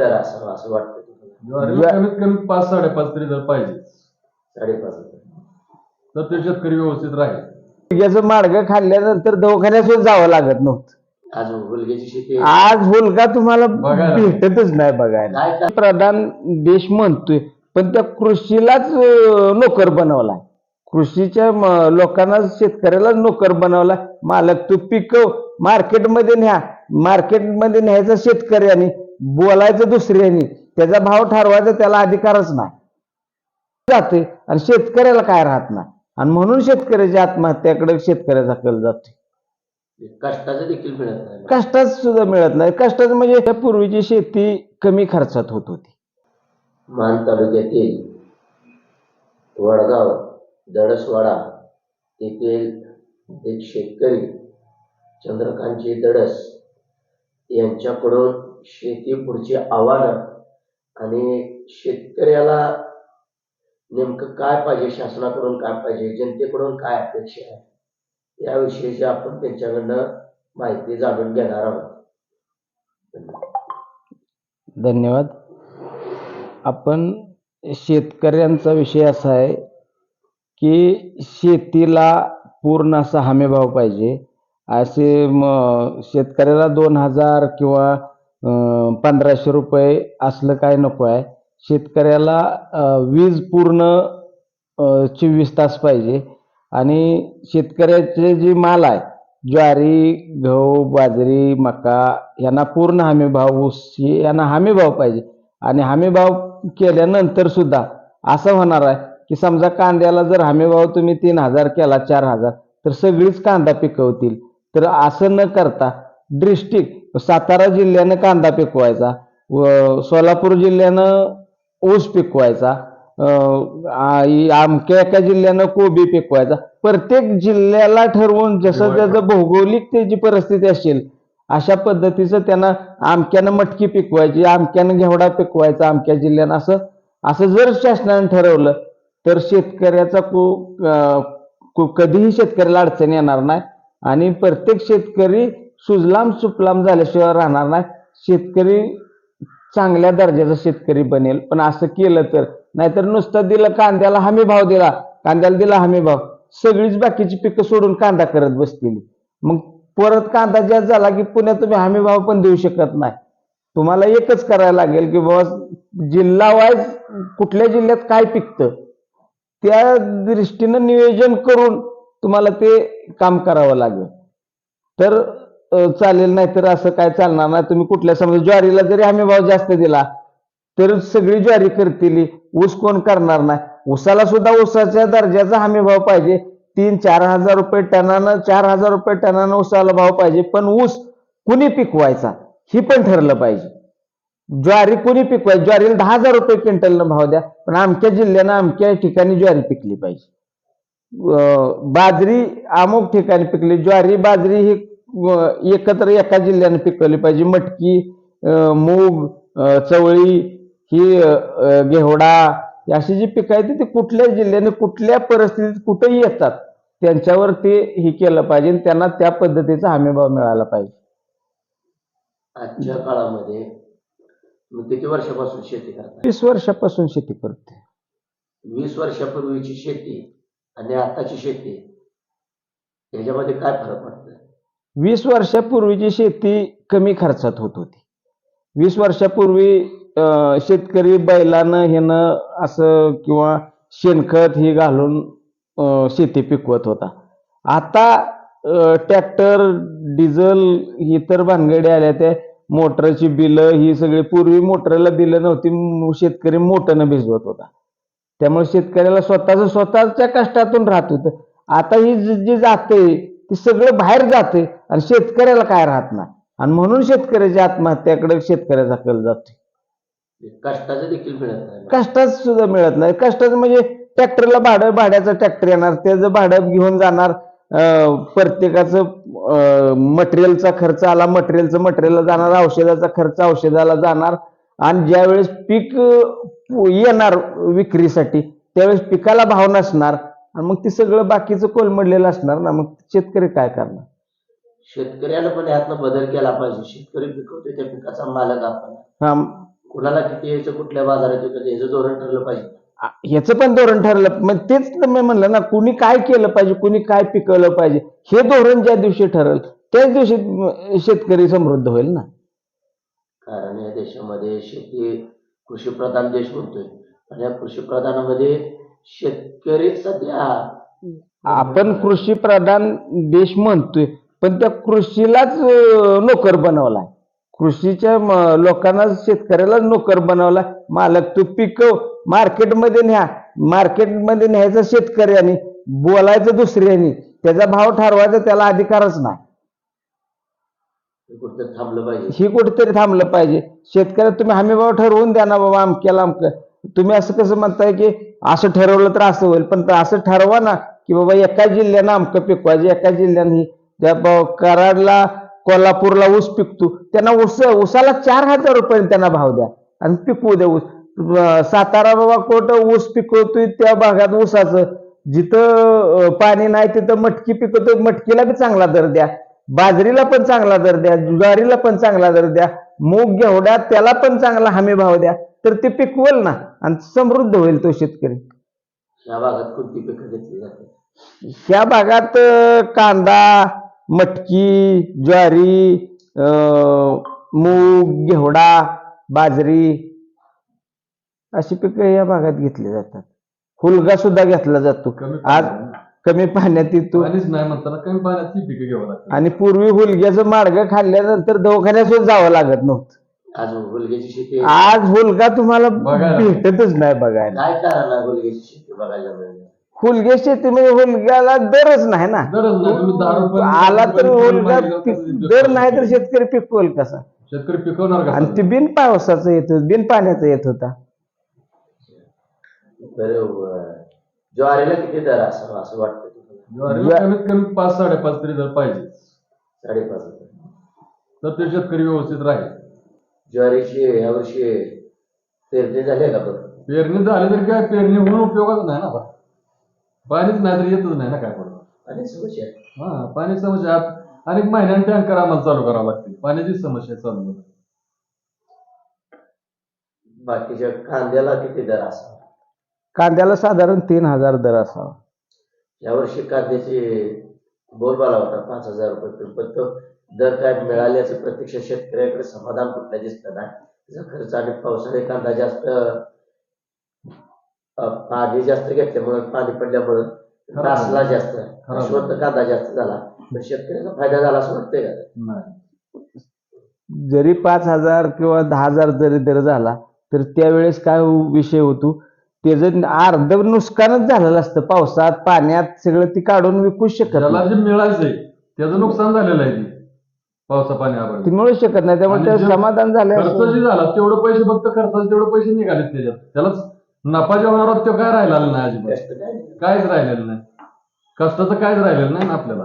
तर असं असं वाटतं कमीत कमी पाच साडेपाच तरी जर पाहिजे साडेपाच. तर ते शेतकरी व्यवस्थित राहील. मार्ग खाल्ल्यानंतर दवाखान्यात सुद्धा जावं लागत नव्हतं. आज हुलग्याची शेती आज तुम्हाला बघायला. भेटतच नाही बघायला. काय काय? प्रधान देश म्हणतोय पण त्या कृषीलाच अं, नोकर बनवलाय कृषीच्या म- लोकांना शेतकऱ्यालाच नोकर बनवला. मालक तू पिकव. मार्केटमध्ये न्या. मार्केटमध्ये न्यायचं शेतकऱ्याने बोलायचं दुसऱ्याने त्याचा भाव ठरवायचा त्याला अधिकारच नाही. जाते आणि शेतकऱ्याला काय राहत नाही. आणि म्हणून शेतकऱ्याच्या आत्महत्याकडे शेतकऱ्याचा कल जातोय. कष्टाचं देखील मिळत नाही. कष्टात सुद्धा मिळत नाही. कष्टात म्हणजे पूर्वीची शेती कमी खर्चात होत होती. मान तालुक्यातील वडगाव दडसवाडा येथील एक शेतकरी चंद्रकांतजी दडस यांच्याकडून शेती पुढची आव्हानं आणि शेतकऱ्याला नेमकं काय पाहिजे शासनाकडून काय पाहिजे जनतेकडून काय अपेक्षा आहे याविषयीची आपण त्यांच्याकडनं माहिती जाणून घेणार आहोत. धन्यवाद. आपण शेतकऱ्यांचा विषय असा आहे की शेतीला पूर्ण असा हमीभाव पाहिजे. असे मग शेतकऱ्याला दोन हजार किंवा पंधराशे रुपये असलं काय नको आहे. शेतकऱ्याला वीज पूर्ण चोवीस तास पाहिजे. आणि शेतकऱ्याचे जे माल आहे ज्वारी गहू बाजरी मका यांना पूर्ण हमीभाव ऊस यांना हमीभाव पाहिजे. आणि हमीभाव केल्यानंतर सुद्धा असं होणार आहे की समजा कांद्याला जर हमीभाव तुम्ही तीन हजार केला चार हजार तर सगळीच कांदा पिकवतील. तर असं न करता डिस्ट्रिक्ट सातारा जिल्ह्यानं कांदा पिकवायचा व सोलापूर जिल्ह्यानं ऊस पिकवायचा अं, आ- अमक्या एका जिल्ह्यानं कोबी पिकवायचा. प्रत्येक जिल्ह्याला ठरवून जसं त्याचं भौगोलिक त्याची परिस्थिती असेल अशा पद्धतीचं त्यांना आमक्यानं मटकी पिकवायची आमक्यानं घेवडा पिकवायचा आमक्या जिल्ह्यानं असं असं जर शासनाने ठरवलं तर शेतकऱ्याचा को- कधीही शेतकऱ्याला अडचण येणार नाही. आणि प्रत्येक शेतकरी सुजलाम सुफलाम झाल्याशिवाय राहणार नाही. शेतकरी चांगल्या दर्जाचा शेतकरी बनेल. पण असं केलं तर नाहीतर नुसतं दिलं कांद्याला हमी भाव दिला कांद्याला दिला हमी भाव सगळीच बाकीची पिकं सोडून कांदा करत बसतील. मग परत कांदा जास्त झाला की पुण्यात तुम्ही हमी भाव पण देऊ शकत नाही. तुम्हाला एकच करायला लागेल की बाबा जिल्हा वाईज कुठल्या जिल्ह्यात काय पिकतं? त्या दृष्टीनं नियोजन करून तुम्हाला ते काम करावं लागेल. तर चालेल नाही तर असं काय चालणार नाही. तुम्ही कुठल्या समजा ज्वारीला जरी हमी भाव जास्त दिला तर सगळी ज्वारी करतील. ऊस कोण करणार नाही? ऊसाला सुद्धा ऊसाच्या दर्जाचा हमी भाव पाहिजे. तीन चार हजार रुपये टनानं चार हजार रुपये टनानं ऊसाला भाव पाहिजे. पण ऊस कुणी पिकवायचा? ही पण ठरलं पाहिजे. ज्वारी कुणी पिकवायची ज्वारीला दहा हजार रुपये क्विंटलनं भाव द्या पण आमच्या जिल्ह्यानं आमच्या ठिकाणी ज्वारी पिकली पाहिजे. बाजरी अमुक ठिकाणी पिकली. ज्वारी बाजरी ही एकत्र एका जिल्ह्यानं पिकवली पाहिजे. मटकी मूग चवळी ही घेवडा अशी जी पिकं आहेत ती कुठल्या जिल्ह्याने कुठल्या परिस्थितीत कुठेही येतात त्यांच्यावर ते हे केलं पाहिजे आणि त्यांना त्या पद्धतीचा हमीभाव मिळाला पाहिजे. आजच्या काळामध्ये किती वर्षापासून शेती करताय? वीस वर्षापासून शेती करते वीस वर्षापूर्वीची शेती आणि आताची शेती याच्यामध्ये काय फरक पडतोय? वीस वर्षापूर्वीची शेती कमी खर्चात होत होती. वीस वर्षापूर्वी शेतकरी बैलानं ह्यानं असं किंवा शेणखत हे घालून शेती पिकवत होता. आता ट्रॅक्टर डिझेल ही तर भानगडी आल्या त्या मोटरची बिलं ही सगळी पूर्वी मोटरला बिलं नव्हती शेतकरी मोटरनं भिजवत होता. त्यामुळे शेतकऱ्याला स्वतःच स्वतःच्या कष्टातून राहत होतं. आता ही जी जाते ती सगळं बाहेर जाते आणि शेतकऱ्याला काय राहत नाही. आणि म्हणून शेतकऱ्याच्या आत्महत्याकडे शेतकऱ्याचा कल जातो कष्टाचं देखील मिळत नाही. कष्टाच सुद्धा मिळत नाही. कष्टाचं म्हणजे ट्रॅक्टरला भाडं भाड्याचं ट्रॅक्टर येणार त्याचं भाडं घेऊन जाणार प्रत्येकाचं मटेरियलचा खर्च आला मटेरियलचं मटेरियलला जाणार औषधाचा खर्च औषधाला जाणार. आणि ज्यावेळेस पीक येणार विक्रीसाठी त्यावेळेस पिकाला भाव नसणार आणि मग ते सगळं बाकीचं कोलमडलेलं असणार ना मग शेतकरी काय करणार? शेतकऱ्यानं पण यातनं बदल केला पाहिजे. शेतकरी पिकवते त्या पिकाचा मालक आपण. हा. कुणाला किती यायचं कुठल्या बाजारात विकायचं याचं धोरण ठरलं पाहिजे. ह्याचं पण धोरण ठरलं. मग तेच तर मी म्हणलं ना कुणी काय केलं पाहिजे कुणी काय पिकवलं पाहिजे हे धोरण ज्या दिवशी ठरल त्याच दिवशी शेतकरी समृद्ध होईल ना. कारण या देशामध्ये शेती कृषीप्रधान देश म्हणतोय. आणि या कृषीप्रधानामध्ये शेतकरी सध्या आपण कृषी प्रधान देश म्हणतोय पण त्या कृषीलाच नोकर बनवलाय. कृषीच्या लोकांना शेतकऱ्याला नोकर बनवला मालक तू पिकव मार्केटमध्ये न्या. मार्केटमध्ये न्यायचं शेतकऱ्याने बोलायचं दुसऱ्याने. त्याचा भाव ठरवायचा त्याला अधिकारच नाही. कुठं थांबलं पाहिजे. ही कुठेतरी थांबलं पाहिजे. शेतकऱ्या तुम्ही हमी बाबा ठरवून द्या ना बाबा अमक्याला अमकं तुम्ही असं कसं म्हणताय की असं ठरवलं तर असं होईल पण असं ठरवा ना की बाबा एका जिल्ह्यानं अमकं पिकवायचे एका जिल्ह्यानं ही. त्या कराडला कोल्हापूरला ऊस पिकतो त्यांना ऊस ऊसाला चार हजार रुपये त्यांना भाव द्या आणि पिकवू द्या ऊस. सातारा बाबा कुठं ऊस पिकवतोय त्या भागात ऊसाचं. जिथं पाणी नाही तिथं मटकी पिकवतोय मटकीला बी चांगला दर द्या. बाजरीला पण चांगला दर द्या ज्वारीला पण चांगला दर द्या मूग घेवड्या त्याला पण चांगला हमी भाव द्या तर ते पिकवल ना आणि समृद्ध होईल तो शेतकरी. या भागात कोणती पिकं घेतली जातात? ह्या भागात अं, कांदा मटकी ज्वारी अं, मूग घेवडा बाजरी अशी पिकं या भागात घेतली जातात. हुलगा सुद्धा घेतला जातो. आज कमी पाण्यात येतो पाणीच नाही म्हणताना कमी पाण्यात ती पिकं घ्यावं लागतात. आणि पूर्वी हुलग्याचं माडगं खाल्ल्यानंतर दवाखान्यात सुद्धा जावं लागत नव्हतं. आज हुलग्याची शेती आज हुलगा तुम्हाला बघायला. भेटतच नाही बघायला. काय कारण आहे हुलग्याची शेती बघायला मिळणार हुलगे शेतीमध्ये हुलग्याला दरच नाही ना. नाही तुम्ही आला तर हुलगा पिक- दर नाही तर शेतकरी पिकवल कसा? शेतकरी पिकवणार का आणि ते बिन पावसाचं येत होत बिन पाण्याचं येत होता. ज्वारीला किती दर असावा असं वाटतं तुम्हाला? ज्वारीला कमीत कमी पाच साडेपाच तरी जर पाहिजे साडेपाच हजार तर ते शेतकरी व्यवस्थित राहील. ज्वारीची यावर्षी पेरणी झाली का बरं? पेरणी झाली तरी काय पेरणी होऊन उपयोगच नाही ना आता. पाणीच नाही तर येतच नाही ना काय पडलं आणि समस्या आहे. हा पाणी समस्या आत- अनेक महिन्याने टँकर आम्हाला चालू करावं लागते पाण्याची समस्या चालू होते. बाकीच्या कांद्याला किती दर असावा कांद्याला साधारण तीन हजार दर असावा. यावर्षी कांद्याची बोलबाला होता पाच हजार रुपये. पण तो दर काय मिळाल्याचं प्रत्यक्ष शेतकऱ्याकडे समाधान कुठलं दिसतं नाही. त्याचा खर्च आणि पावसाळी कांदा जास्त पाणी जास्त घेतल्यामुळे पाणी पडल्यामुळे खराब तासला जास्त अश्वत्थ कांदा जास्त झाला. पण शेतकऱ्याचा फायदा झाला असं वाटतंय का? जरी पाच हजार किंवा दहा हजार जरी दर झाला तर त्यावेळेस काय विषय होतो? त्याचं अर्ध नुकसानच झालेलं असतं. पावसात पाण्यात सगळं ती काढून विकूच शकत त्याला नाही जे मिळायचंय त्याचं नुकसान झालेलं आहे ते. पावसा पाणी ती मिळू शकत नाही त्यामुळे आणि ते जे समाधान झालं खर्च असतं. जे झाला तेवढं पैसे फक्त खर्चाचे तेवढे पैसे निघाले त्याच्यात. त्यालाच नफा जे होणार होता तो काय राहिलेला नाही अजिबात. काहीच राहिलेलं नाही. कष्टाचं काहीच राहिलेलं नाही ना आपल्याला.